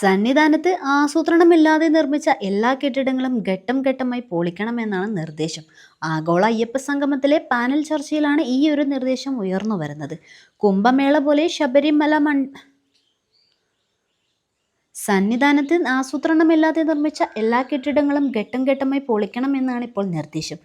സന്നിധാനത്ത് ആസൂത്രണമില്ലാതെ നിർമ്മിച്ച എല്ലാ കെട്ടിടങ്ങളും ഘട്ടം ഘട്ടമായി പൊളിക്കണമെന്നാണ് നിർദ്ദേശം. ആഗോള അയ്യപ്പ സംഗമത്തിലെ പാനൽ ചർച്ചയിലാണ് ഈ ഒരു നിർദ്ദേശം ഉയർന്നു വരുന്നത്. കുംഭമേള പോലെ ശബരിമല മൺ സന്നിധാനത്ത് ആസൂത്രണമില്ലാതെ നിർമ്മിച്ച എല്ലാ കെട്ടിടങ്ങളും ഘട്ടം ഘട്ടമായി പൊളിക്കണമെന്നാണ് ഇപ്പോൾ നിർദ്ദേശം.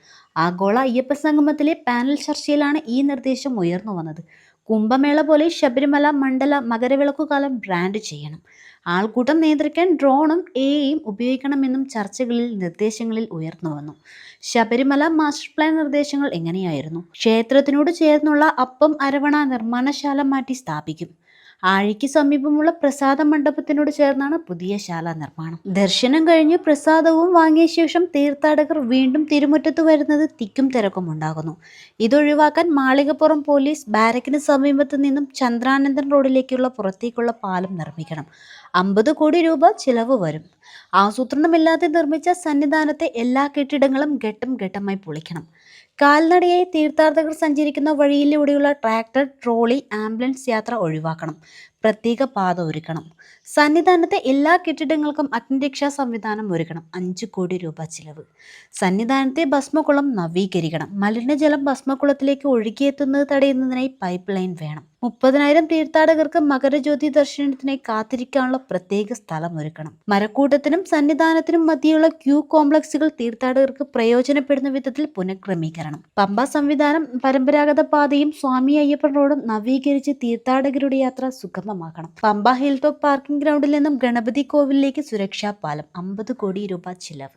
ആഗോള അയ്യപ്പ സംഗമത്തിലെ പാനൽ ചർച്ചയിലാണ് ഈ നിർദ്ദേശം ഉയർന്നു വന്നത്. കുംഭമേള പോലെ ശബരിമല മണ്ഡല മകരവിളക്കുകാലം ബ്രാൻഡ് ചെയ്യണം. ആൾക്കൂട്ടം നിയന്ത്രിക്കാൻ ഡ്രോണും എയും ഉപയോഗിക്കണമെന്നും ചർച്ചകളിൽ നിർദ്ദേശങ്ങളിൽ ഉയർന്നു വന്നു. ശബരിമല മാസ്റ്റർ പ്ലാൻ നിർദ്ദേശങ്ങൾ എങ്ങനെയായിരുന്നു? ക്ഷേത്രത്തിനോട് ചേർന്നുള്ള അപ്പം അരവണ നിർമ്മാണശാല മാറ്റി സ്ഥാപിക്കും. ആഴിക്ക് സമീപമുള്ള പ്രസാദ മണ്ഡപത്തിനോട് ചേർന്നാണ് പുതിയ ശാല നിർമ്മാണം. ദർശനം കഴിഞ്ഞ് പ്രസാദവും വാങ്ങിയ ശേഷം തീർത്ഥാടകർ വീണ്ടും തിരുമുറ്റത്ത് വരുന്നത് തിക്കും തിരക്കും ഉണ്ടാകുന്നു. ഇതൊഴിവാക്കാൻ മാളികപ്പുറം പോലീസ് ബാരക്കിന് സമീപത്ത് നിന്നും ചന്ദ്രാനന്ദൻ റോഡിലേക്കുള്ള പുറത്തേക്കുള്ള പാലം നിർമ്മിക്കണം. അമ്പത് കോടി രൂപ ചിലവ് വരും. ആസൂത്രണമില്ലാതെ നിർമ്മിച്ച സന്നിധാനത്തെ എല്ലാ കെട്ടിടങ്ങളും ഘട്ടം ഘട്ടമായി പൊളിക്കണം. കാൽനടയായി തീർത്ഥാടകർ സഞ്ചരിക്കുന്ന വഴിയിലൂടെയുള്ള ട്രാക്ടർ ട്രോളി ആംബുലൻസ് യാത്ര ഒഴിവാക്കണം. പ്രത്യേക പാത ഒരുക്കണം. സന്നിധാനത്തെ എല്ലാ കെട്ടിടങ്ങൾക്കും അഗ്നിരക്ഷാ സംവിധാനം ഒരുക്കണം. അഞ്ച് കോടി രൂപ ചിലവ്. സന്നിധാനത്തെ ഭസ്മകുളം നവീകരിക്കണം. മലിനജലം ഭസ്മകുളത്തിലേക്ക് ഒഴുകിയെത്തുന്നത് തടയുന്നതിനായി പൈപ്പ് ലൈൻ വേണം. മുപ്പതിനായിരം തീർത്ഥാടകർക്ക് മകരജ്യോതി ദർശനത്തിനായി കാത്തിരിക്കാനുള്ള പ്രത്യേക സ്ഥലം ഒരുക്കണം. മരക്കൂട്ടത്തിനും സന്നിധാനത്തിനും മധ്യയുള്ള ക്യൂ കോംപ്ലക്സുകൾ തീർത്ഥാടകർക്ക് പ്രയോജനപ്പെടുന്ന വിധത്തിൽ പുനഃക്രമീകരണം. പമ്പ സംവിധാനം പരമ്പരാഗത പാതയും സ്വാമി അയ്യപ്പൻ റോഡും നവീകരിച്ച് തീർത്ഥാടകരുടെ യാത്ര സുഗമമാക്കണം പമ്പ ഹിൽ ടോപ്പ് പാർക്കിംഗ് ഗ്രൗണ്ടിൽ നിന്നും ഗണപതി കോവിലിലേക്ക് സുരക്ഷാ പാലം അമ്പത് കോടി രൂപ ചിലവ്.